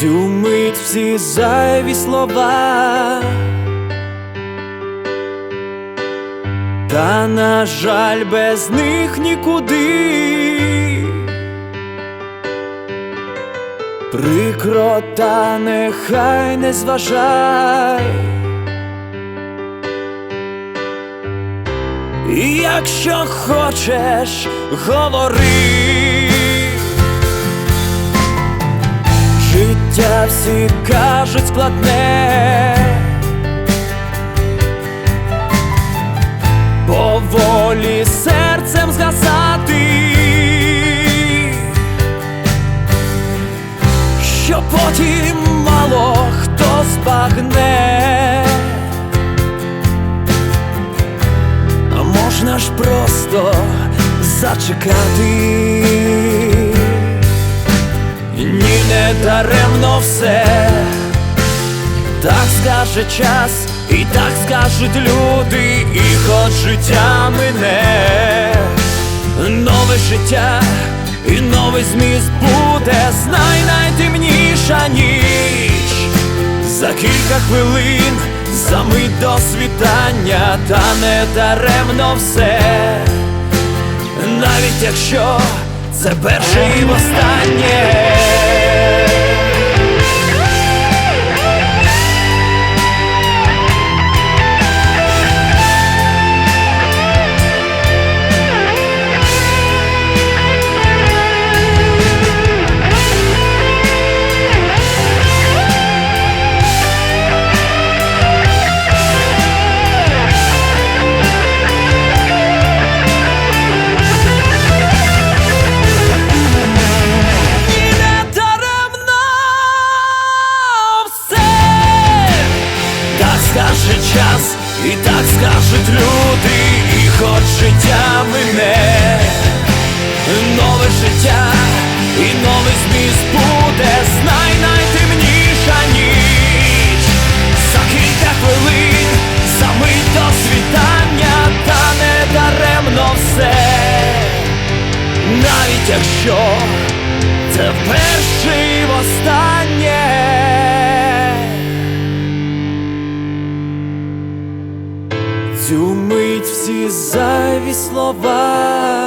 цю мить всі зайві слова. Та, на жаль, без них нікуди. Прикро, та нехай не зважай. І якщо хочеш, говори. Життя всі кажуть складне. Поволі серцем згасати, що потім мало хто збагне. А можна ж просто зачекати. Не даремно все, так скаже час, і так скажуть люди, і хоч життя мине, нове життя і новий зміст буде, знай найтемніша ніч. За кілька хвилин, за мить до світання, та не даремно все, навіть якщо це перше і востаннє. І так скажуть люди, і хоч життя мине, нове життя і новий зміст буде, знай найтемніша ніч. За кілька хвилин, за мить до світання, та не даремно все. Навіть якщо Цю мить всі зайві слова.